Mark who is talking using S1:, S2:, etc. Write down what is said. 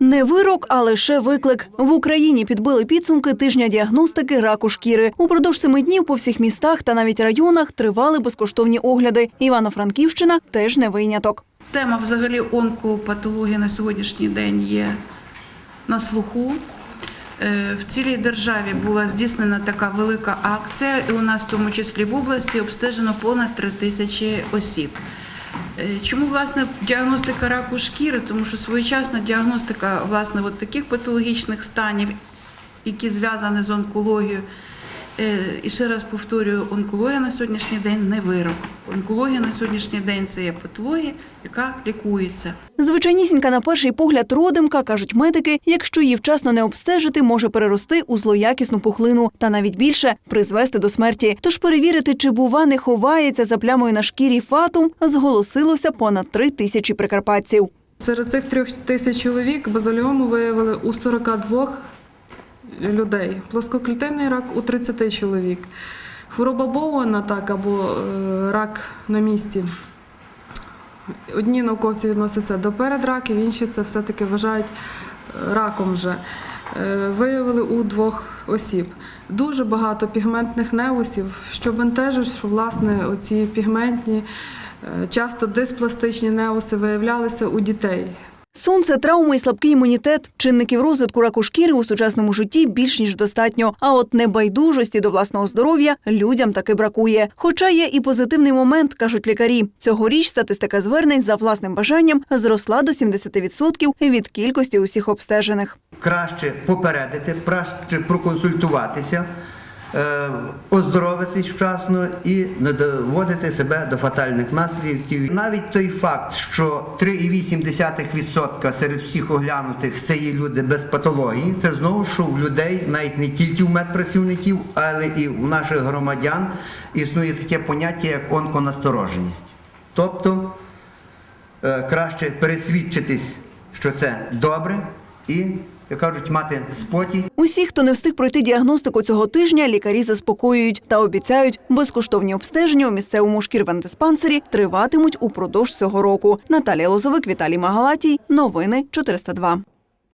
S1: Не вирок, а лише виклик. В Україні підбили підсумки тижня діагностики раку шкіри. Упродовж семи днів по всіх містах та навіть районах тривали безкоштовні огляди. Івано-Франківщина теж не виняток.
S2: Тема взагалі онкопатології на сьогоднішній день є на слуху. Е, В цілій державі була здійснена така велика акція, і у нас, в тому числі в області, обстежено понад 3 тисячі осіб. Е, Чому власне діагностика раку шкіри? Тому що своєчасна діагностика власне от таких патологічних станів, які зв'язані з онкологією. Е, І ще раз повторюю, онкологія на сьогоднішній день не вирок. Онкологія на сьогоднішній день це є патологія, яка лікується.
S1: Звичайнісінька на перший погляд родимка, кажуть медики, якщо її вчасно не обстежити, може перерости у злоякісну пухлину та навіть більше призвести до смерті. Тож перевірити, чи бува не ховається за плямою на шкірі фатум, зголосилося понад три тисячі прикарпатців.
S3: Серед цих трьох тисяч чоловік базаліому виявили у 42 людей, плоскоклітинний рак у 30 чоловік. Хвороба Боуена, так, або е, рак на місці. Одні науковці відносяться до передраків, інші це все-таки вважають е, раком вже. Е, Виявили у двох осіб. Дуже багато пігментних неусів, що бентежить, що власне оці пігментні, часто диспластичні неуси виявлялися у дітей.
S1: Сонце, травми і слабкий імунітет чинників розвитку раку шкіри у сучасному житті більш ніж достатньо. А от небайдужості до власного здоров'я людям таки бракує. Хоча є і позитивний момент, кажуть лікарі. Цьогоріч статистика звернень за власним бажанням зросла до 70% від кількості усіх обстежених.
S4: краще попередити, краще проконсультуватися, оздоровитись вчасно і не доводити себе до фатальних наслідків. Навіть той факт, що 3,8% серед всіх оглянутих це є люди без патології, це знову що в людей, навіть не тільки в медпрацівників, але і у наших громадян існує таке поняття, як онконастороженість. Тобто е, краще пересвідчитись, що це добре, і, як кажуть, мати спокій.
S1: Усі, хто не встиг пройти діагностику цього тижня, лікарі заспокоюють та обіцяють, безкоштовні обстеження у місцевому шкірвендиспансері триватимуть упродовж цього року. Наталія Лозовик, Віталій Магалатій. Новини 402.